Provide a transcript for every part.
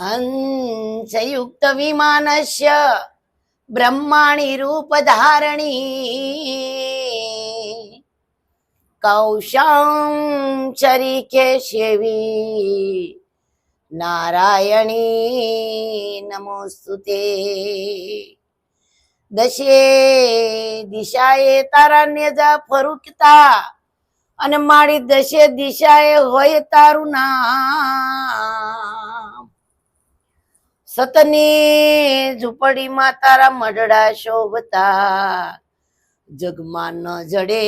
हंसयुक्त विमानस्य ब्रह्माणि रूपधारणी कौशां चरिकेशवी नारायणी नमोस्तु ते દશે દિશાએ તારા નેજા ફરુકતા અને મારી દશે દિશાએ હોય તારું નામ સતની ઝૂંપડીમાં તારા મઢડા શોભતા. જગમાં ન જડે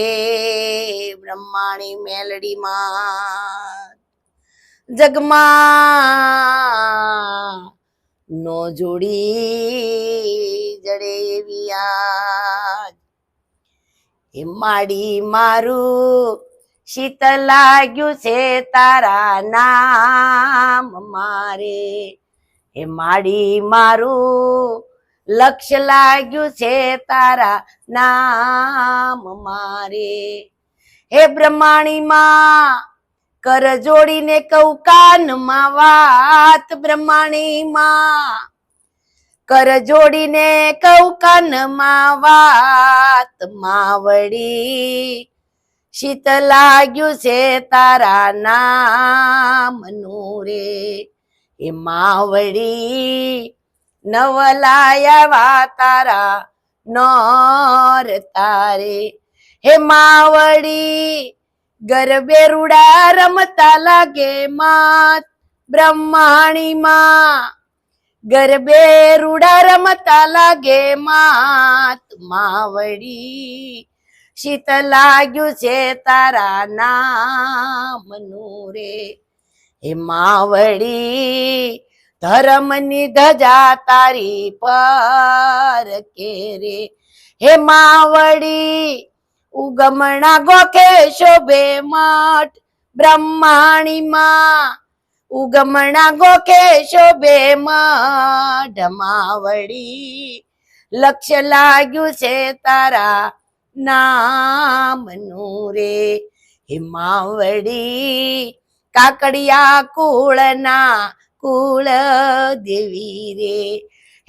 બ્રહ્માણી મેલડીમાં જગમાં નો જોડી જડે એવી એ માડી મારું શીત લાગ્યું છે તારા નામ મારે. એ માડી મારું લક્ષ્ય લાગ્યું છે તારા નામ મારે. હે બ્રહ્માણીમાં, કર જોડીને કઉ કાનમાં વાત બ્રહ્માણીમાં. કર જોડીને કઉ કાનમાં વાત માવડી. શીત લાગ્યું છે તારા નામનું રે. એ માવડી નવલાયા તારા નર તારે. હે માવડી ગરબે રૂડા રમતા લાગે માત બ્રહ્માણીમાં. ગરબે રૂડા રમતા લાગે માત માવડી, શીત લાગ્યું છે તારા નામનું રે. હે માવડી ધર્મની ધજા તારી પર કે રે હે માવડી ઉગમણા ગોખે શોભે મઠ, બ્રહ્માણીમાં. ઉગમણા ગોખે શોભે મઠ માવડી લક્ષ્ય લાગ્યું છે તારા નામનું રે. હે માવડી કાકડિયા કુળના કુળ દેવી રે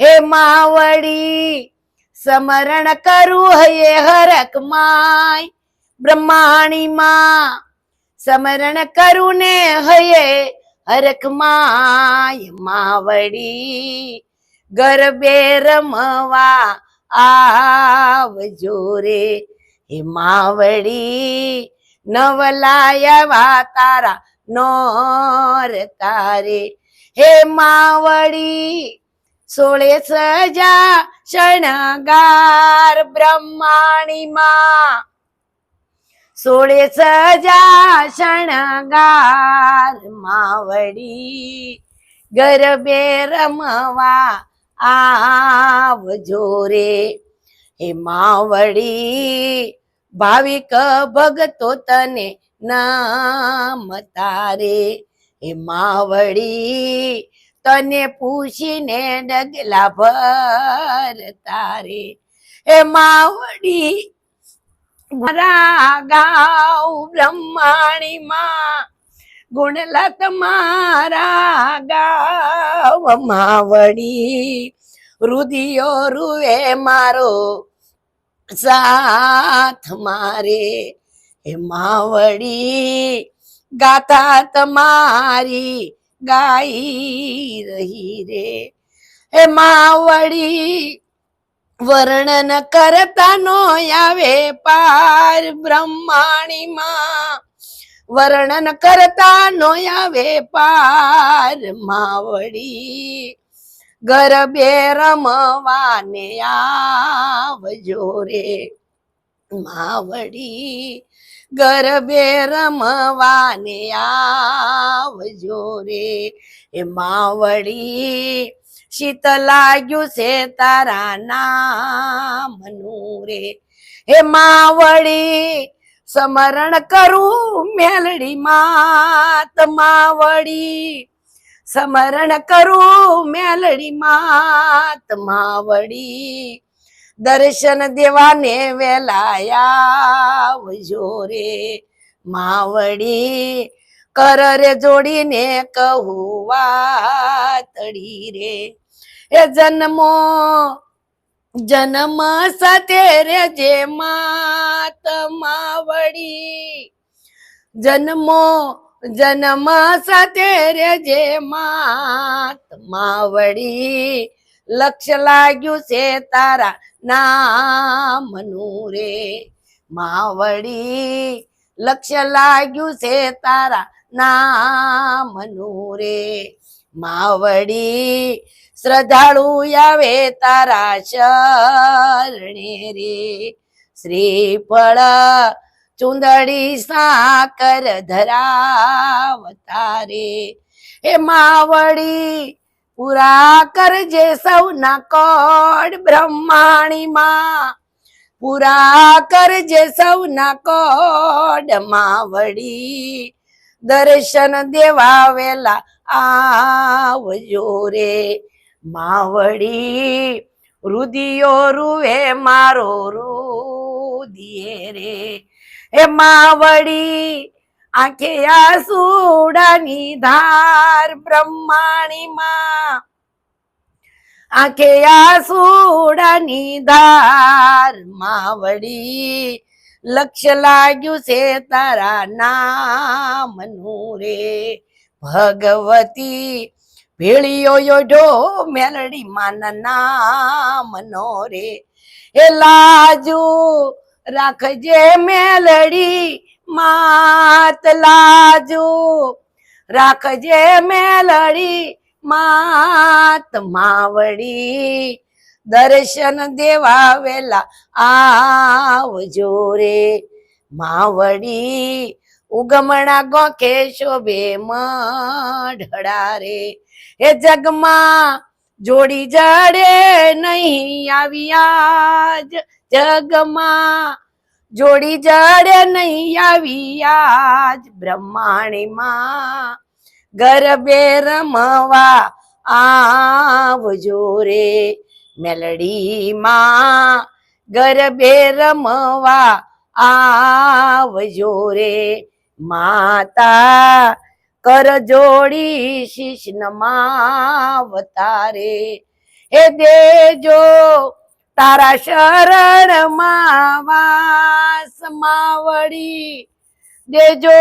હે માવડી, સમરણ કરું હયે હરક માય. બ્રહ્માણીમાં સમરણ કરું ને હયે હરખ માય. માવડી, ગરબે રમવા આવજો રે. હે માવડી નવલાયવા તારા નોર તારે હે માવડી, સોળે સજા શણગાર બ્રહ્માણીમાં. સોળે સજા શણગાર માવડી, ગરબે રમવા આવજો રે. હે માવડી, ભાવિક ભગતો તને નામ તારે? હે માવડી, તને પૂછીને ડગલા ભર તારે. હે માવડી, મારા ગાઉ બ્રહ્માણીમાં ગુણલત મારા ગાવ માવડી. રુદિયો રૂવે મારો સાથ મારે. હે માવડી, ગાથા તમારી ગાઈ રહી રે. હે માવડી, વર્ણન કરતા નો આવે પાર બ્રહ્માણીમાં. વર્ણન કરતા નો આવે પાર માવડી. ગરબે રમવાને આવજો રે. માવડી ગરબે રમવાને આવજો રે. એ માવડી શીત લાગ્યું છે તારા નામનું રે. હે માવડી સ્મરણ કરું મેલડી માત માવડી સ્મરણ કરું મેલડી માત માવડી દર્શન દેવાને વેલાયા આવજો રે માવડી કર રે જોડીને કહું વાતડી રે એ જન્મો જન્મ સાથે રે જે માતમા વળી જન્મો જન્મ સાથે રે જે માતમા વળી લક્ષ્ય લાગ્યું છે તારા નામનું રે માવડી લક્ષ્ય લાગ્યું છે તારા નામનું રે માવડી શ્રદ્ધાળુ આવે તારા શરણે રે. શ્રીફળ ચુંદડી સાકર ધરાવતા રે. હે માવડી પૂરા કરજે સૌના કોડ બ્રહ્માણીમાં. પૂરા કરજે સૌના કોડ માવડી. દર્શન દેવા વેલા આવજો રે માવડી. રુદિયો રૂવે મારો રુદિયે રે. એ માવડી આંખે આસુડાની ધાર બ્રહ્માણીમાં. આંખે આસુડાની ધાર માવડી લક્ષ્ય લાગ્યું છે તારા નામનું રે. ભગવતી ભેળીઓ યોઢો મેલડી માના નામનો રે. એ લાજુ રાખજે મેલડી માત લાજુ. રાખજે મેલડી માત માવડી. દર્શન દેવા વેલા આવજો રે. માવડી, ઉગમણા ગોખે શોભે મઢડા રે. એ જગમાં જોડી જડે નહીં આવ્યા જગમાં. જોડી જડે નહીં આવ્યા બ્રહ્માણીમાં ગરબે રમવા આવજો રે મેલડીમાં. ગરબે રમવા આવજો રે માતા. કર જોડી શીશ નમાવતારે હે દેજો તારા શરણમાં વાસ વળી દેજો.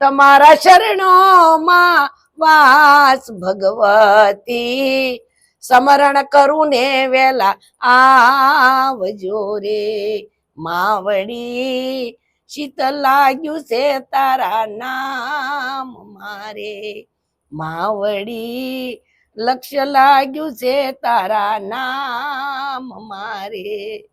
તમારા શરણોમાં વાસ ભગવતી. સમરણ કરું ને વેલા આવજો રે. માવડી શીતલ લાગ્યું છે તારા નામ મારે. માવડી લક્ષ્ય લાગ્યું છે તારા નામ મારે.